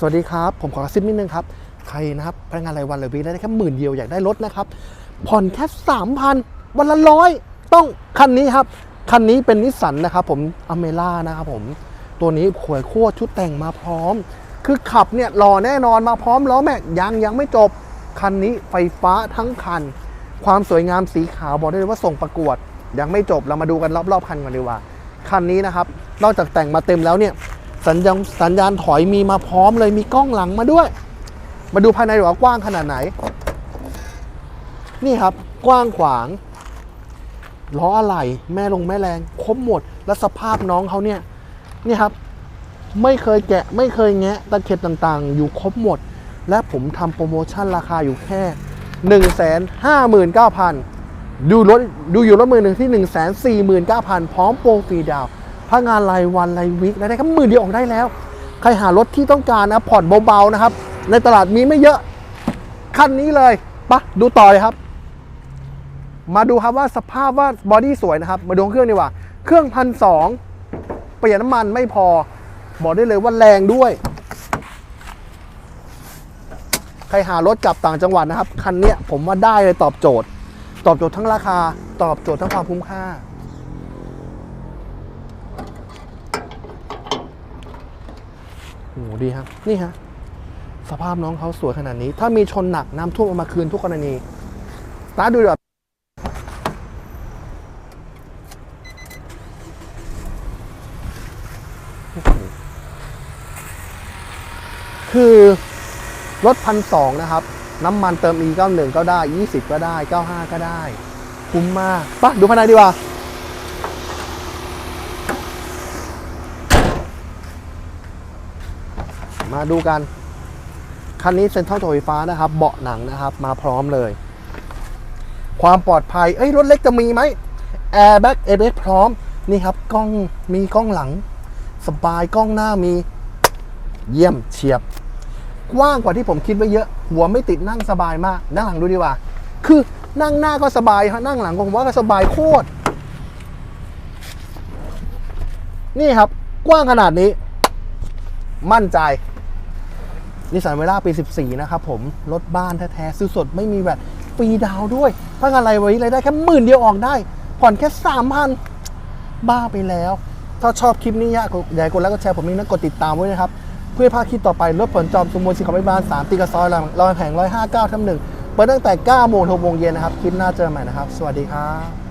สวัสดีครับ ผมขอกระซิบนิดนึงครับ ใครนะครับพนักงานรายวันหรือวีได้แค่หมื่นเดียวอยากได้รถนะครับ ผ่อนแค่3,000วันละร้อยต้องคันนี้ครับ คันนี้เป็นนิสสันนะครับผมอเมล่านะครับผม ตัวนี้ขวยโคตรชุดแต่งมาพร้อม คือขับเนี่ยหล่อแน่นอนมาพร้อมล้อแม็กยังยังไม่จบ คันนี้ไฟฟ้าทั้งคัน ความสวยงามสีขาวบอกได้เลยว่าส่งประกวด ยังไม่จบเรามาดูกันรอบๆคันกันดีกว่าคันนี้นะครับ นอกจากแต่งมาเต็มแล้วเนี่ย สัญญาณสัญญาณถอยมีมาพร้อมเลยมีกล้องหลังมาด้วย มาดูภายในดีกว่ากว้างขนาดไหน นี่ครับกว้างขวางล้ออะไหล่แม่ลงแม่แรงครบหมด และสภาพน้องเขาเนี่ยนี่ครับ ไม่เคยแกะไม่เคยแงะตะเข็บต่างๆ อยู่ครบหมด และผมทำโปรโมชั่นราคาอยู่แค่ 1 5 9 0 0 0 ดูรถดูอยู่รถมือหนึ่งที่ 1 4 9 0 0 0 พร้อมโปรฟรีดาว พนักงานรายวันรายวิกรายได้ก็หมื่นเดียวออกได้แล้ว ใครหารถที่ต้องการนะผ่อนเบาๆนะครับ ในตลาดมีไม่เยอะคันนี้เลยปะดูต่อเลยครับ มาดูครับว่าสภาพว่าบอดี้สวยนะครับ มาดูเครื่องดีกว่า เครื่องพันสองเปลี่ยนน้ำมันไม่พอ บอกได้เลยว่าแรงด้วย ใครหารถกลับต่างจังหวัดนะครับ คันเนี้ยผมว่าได้เลยตอบโจทย์ ตอบโจทย์ทั้งราคา ตอบโจทย์ทั้งความคุ้มค่า โอ้โหดีครับนี่ฮะสภาพน้องเขาสวยขนาดนี้ ถ้ามีชนหนักน้ำท่วมเอามาคืนทุกกรณีตาดูดีกว่าคือรถพันสองนะครับ น้ำมันเติม e 9 1ก็ได้ 20 ก็ได้ 95 ก็ได้ คุ้มมากปะดูภายในดีกว่า มาดูกัน คันนี้เซ็นทรัลโตไฟฟ้านะครับ เบาะหนังนะครับ มาพร้อมเลย ความปลอดภัย เอ้ย รถเล็กจะมีไหมแอร์แบ็กเอเบพร้อม นี่ครับ กล้องมีกล้องหลัง สบายกล้องหน้ามี เยี่ยมเฉียบ กว้างกว่าที่ผมคิดไว้เยอะ หัวไม่ติดนั่งสบายมาก นั่งหลังดูดีกว่า คือนั่งหน้าก็สบายฮะนั่งหลังผมว่าก็สบายโคตร นี่ครับ กว้างขนาดนี้ มั่นใจ นิสสันเวล่าปี 14 นะครับผม รถบ้านแท้ๆซื้อสดไม่มีแวดฟรีดาวด้วยถ้าอะไรไว้เลยได้แค่หมื่นเดียวออกได้ ผ่อนแค่3,000บ้าไปแล้ว ถ้าชอบคลิปนี้อยากอยากให้กดไลค์กดแชร์ผมนี่นะกดติดตามไว้นะครับ เพื่อให้พาดคลิปต่อไป รถผลจอมสมุนสิงคโปร์บาล3ตีกระซอยรอยแผง159ทับหนึ่งเปิดตั้งแต่9โมงถึง6โมงเย็นนะครับ คลิปหน้าเจอใหม่นะครับ สวัสดีครับ